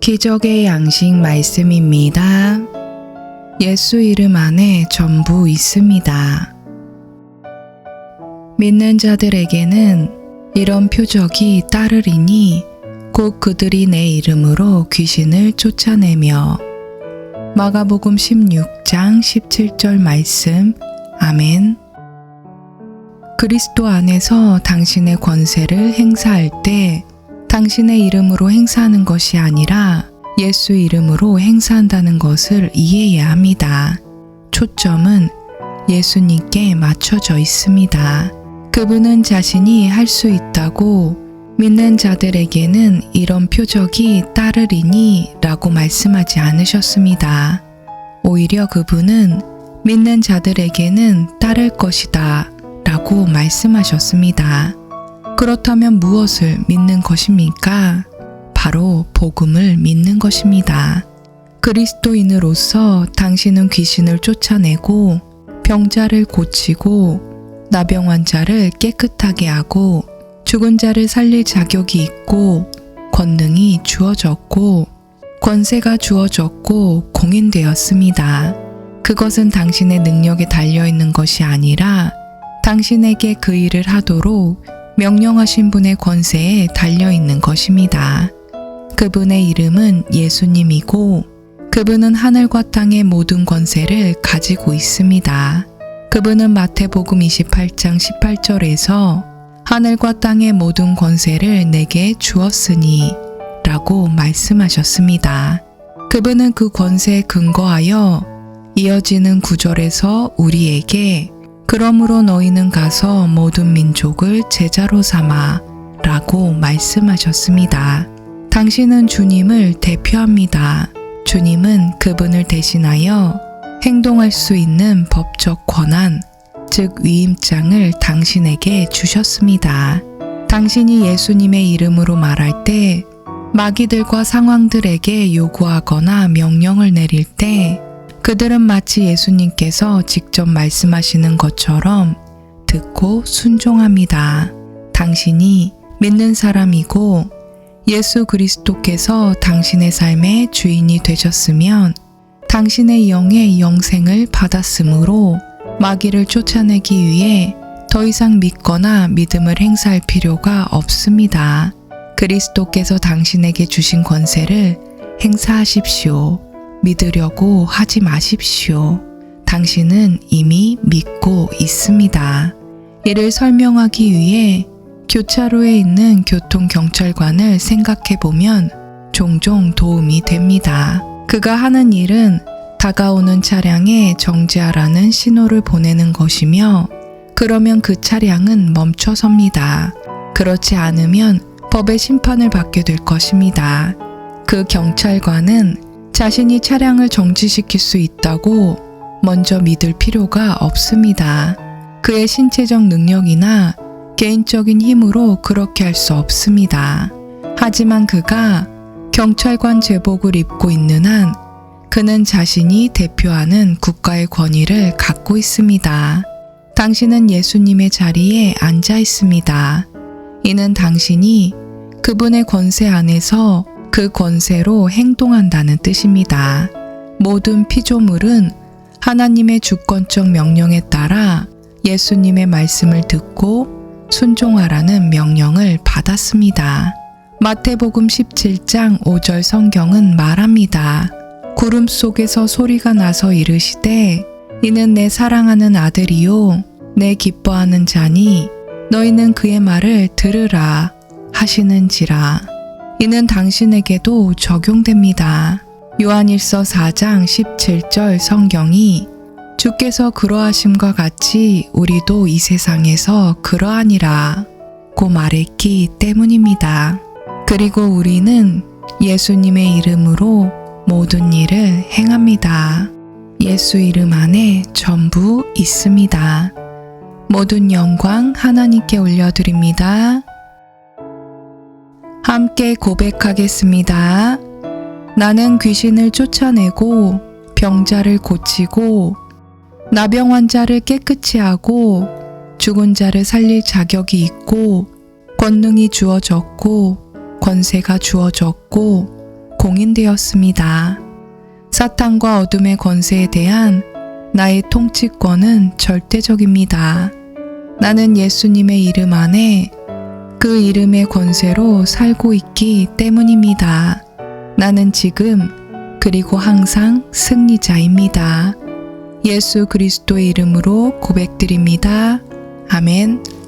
기적의 양식 말씀입니다. 예수 이름 안에 전부 있습니다. 믿는 자들에게는 이런 표적이 따르리니 곧 그들이 내 이름으로 귀신을 쫓아내며 마가복음 16장 17절 말씀 아멘 그리스도 안에서 당신의 권세를 행사할 때 당신의 이름으로 행사하는 것이 아니라 예수 이름으로 행사한다는 것을 이해해야 합니다. 초점은 예수님께 맞춰져 있습니다. 그분은 자신이 할 수 있다고 믿는 자들에게는 이런 표적이 따르리니 라고 말씀하지 않으셨습니다. 오히려 그분은 믿는 자들에게는 따를 것이다 라고 말씀하셨습니다. 그렇다면 무엇을 믿는 것입니까? 바로 복음을 믿는 것입니다. 그리스도인으로서 당신은 귀신을 쫓아내고 병자를 고치고 나병 환자를 깨끗하게 하고 죽은 자를 살릴 자격이 있고 권능이 주어졌고 권세가 주어졌고 공인되었습니다. 그것은 당신의 능력에 달려 있는 것이 아니라 당신에게 그 일을 하도록 명령하신 분의 권세에 달려 있는 것입니다. 그분의 이름은 예수님이고 그분은 하늘과 땅의 모든 권세를 가지고 있습니다. 그분은 마태복음 28장 18절에서 하늘과 땅의 모든 권세를 내게 주었으니 라고 말씀하셨습니다. 그분은 그 권세에 근거하여 이어지는 구절에서 우리에게 그러므로 너희는 가서 모든 민족을 제자로 삼아 라고 말씀하셨습니다. 당신은 주님을 대표합니다. 주님은 그분을 대신하여 행동할 수 있는 법적 권한, 즉 위임장을 당신에게 주셨습니다. 당신이 예수님의 이름으로 말할 때 마귀들과 상황들에게 요구하거나 명령을 내릴 때 그들은 마치 예수님께서 직접 말씀하시는 것처럼 듣고 순종합니다. 당신이 믿는 사람이고 예수 그리스도께서 당신의 삶의 주인이 되셨으면 당신의 영의 영생을 받았으므로 마귀를 쫓아내기 위해 더 이상 믿거나 믿음을 행사할 필요가 없습니다. 그리스도께서 당신에게 주신 권세를 행사하십시오. 믿으려고 하지 마십시오. 당신은 이미 믿고 있습니다. 이를 설명하기 위해 교차로에 있는 교통경찰관을 생각해 보면 종종 도움이 됩니다. 그가 하는 일은 다가오는 차량에 정지하라는 신호를 보내는 것이며 그러면 그 차량은 멈춰 섭니다. 그렇지 않으면 법의 심판을 받게 될 것입니다. 그 경찰관은 자신이 차량을 정지시킬 수 있다고 먼저 믿을 필요가 없습니다. 그의 신체적 능력이나 개인적인 힘으로 그렇게 할 수 없습니다. 하지만 그가 경찰관 제복을 입고 있는 한 그는 자신이 대표하는 국가의 권위를 갖고 있습니다. 당신은 예수님의 자리에 앉아 있습니다. 이는 당신이 그분의 권세 안에서 그 권세로 행동한다는 뜻입니다. 모든 피조물은 하나님의 주권적 명령에 따라 예수님의 말씀을 듣고 순종하라는 명령을 받았습니다. 마태복음 17장 5절 성경은 말합니다. 구름 속에서 소리가 나서 이르시되 이는 내 사랑하는 아들이요 내 기뻐하는 자니 너희는 그의 말을 들으라 하시는지라 이는 당신에게도 적용됩니다. 요한일서 4장 17절 성경이 주께서 그러하심과 같이 우리도 이 세상에서 그러하니라 고 말했기 때문입니다. 그리고 우리는 예수님의 이름으로 모든 일을 행합니다. 예수 이름 안에 전부 있습니다. 모든 영광 하나님께 올려드립니다. 함께 고백하겠습니다. 나는 귀신을 쫓아내고 병자를 고치고 나병 환자를 깨끗이 하고 죽은 자를 살릴 자격이 있고 권능이 주어졌고 권세가 주어졌고 공인되었습니다. 사탄과 어둠의 권세에 대한 나의 통치권은 절대적입니다. 나는 예수님의 이름 안에 그 이름의 권세로 살고 있기 때문입니다. 나는 지금 그리고 항상 승리자입니다. 예수 그리스도의 이름으로 고백드립니다. 아멘.